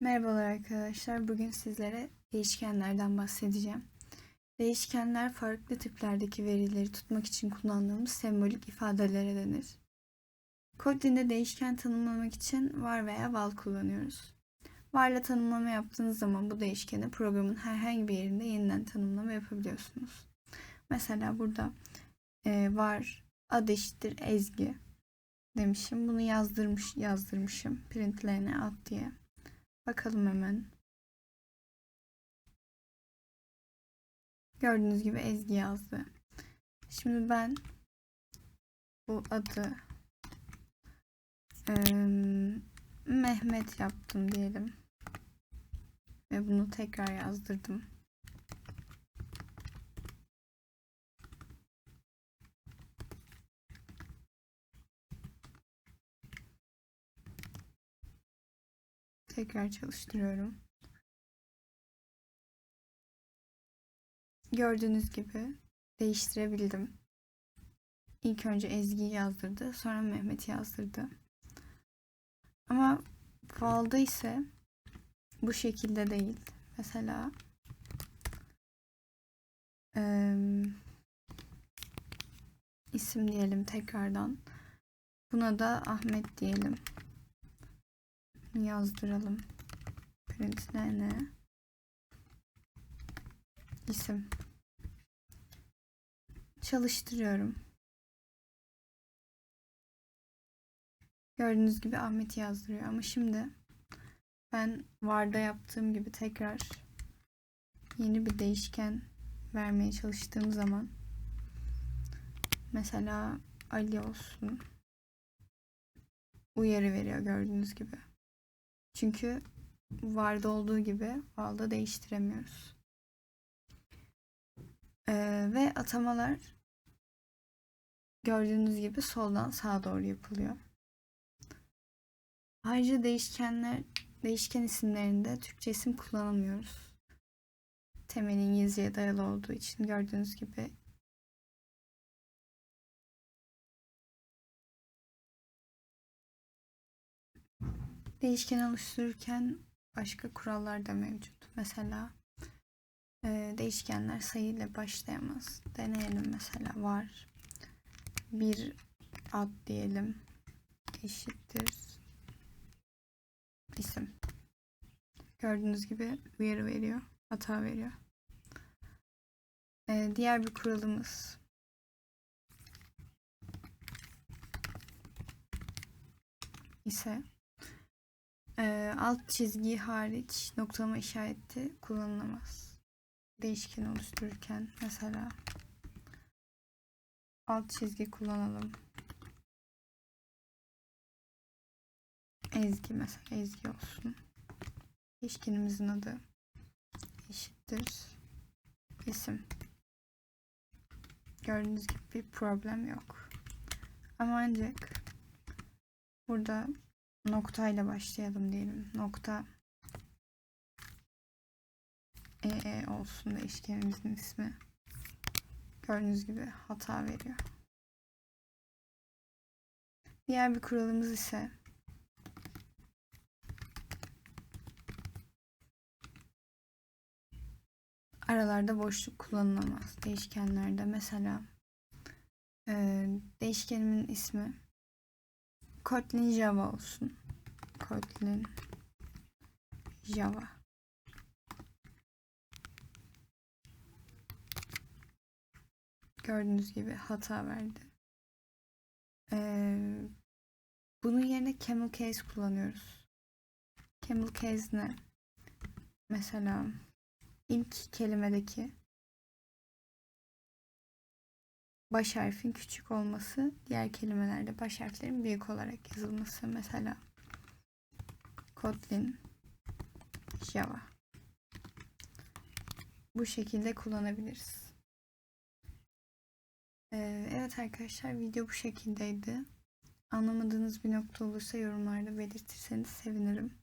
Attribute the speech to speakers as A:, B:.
A: Merhabalar arkadaşlar. Bugün sizlere değişkenlerden bahsedeceğim. Değişkenler farklı tiplerdeki verileri tutmak için kullandığımız sembolik ifadelere denir. Kod değişken tanımlamak için var veya val kullanıyoruz. Varla tanımlama yaptığınız zaman bu değişkeni programın herhangi bir yerinde yeniden tanımlama yapabiliyorsunuz. Mesela burada e, var ad eşittir ezgi demişim. Bunu yazdırmış yazdırmışım. Printlerine at diye. Bakalım hemen. Gördüğünüz gibi Ezgi yazdı. Şimdi ben bu adı eee, Mehmet yaptım diyelim. Ve bunu tekrar yazdırdım. Tekrar çalıştırıyorum. Gördüğünüz gibi değiştirebildim. İlk önce Ezgi yazdırdı, sonra Mehmet yazdırdı. Ama Val'da ise bu şekilde değil. Mesela eee, isim diyelim tekrardan. Buna da Ahmet diyelim yazdıralım. Printlerine isim çalıştırıyorum. Gördüğünüz gibi Ahmet yazdırıyor ama şimdi ben Varda yaptığım gibi tekrar yeni bir değişken vermeye çalıştığım zaman mesela Ali olsun uyarı veriyor gördüğünüz gibi. Çünkü varda olduğu gibi valda değiştiremiyoruz. Ee, ve atamalar gördüğünüz gibi soldan sağa doğru yapılıyor. Ayrıca değişkenler, değişken isimlerinde Türkçe isim kullanamıyoruz. Temel İngilizceye dayalı olduğu için gördüğünüz gibi Değişken oluştururken başka kurallar da mevcut. Mesela e, değişkenler sayıyla başlayamaz. Deneyelim mesela var. Bir ad diyelim. Eşittir. isim. Gördüğünüz gibi uyarı veriyor. Hata veriyor. E, diğer bir kuralımız ise ee, alt çizgi hariç noktalama işareti kullanılamaz. Değişken oluştururken mesela alt çizgi kullanalım. Ezgi mesela Ezgi olsun. Değişkenimizin adı eşittir isim. Gördüğünüz gibi bir problem yok. Ama ancak burada noktayla başlayalım diyelim. Nokta ee olsun değişkenimizin ismi. Gördüğünüz gibi hata veriyor. Diğer bir kuralımız ise aralarda boşluk kullanılamaz. Değişkenlerde mesela e, değişkenimin ismi Kotlin Java olsun. Kotlin Java. Gördüğünüz gibi hata verdi. Ee, bunun yerine camel case kullanıyoruz. Camel case ne? Mesela ilk kelimedeki baş harfin küçük olması, diğer kelimelerde baş harflerin büyük olarak yazılması. Mesela Kotlin, Java. Bu şekilde kullanabiliriz. Ee, evet arkadaşlar video bu şekildeydi. Anlamadığınız bir nokta olursa yorumlarda belirtirseniz sevinirim.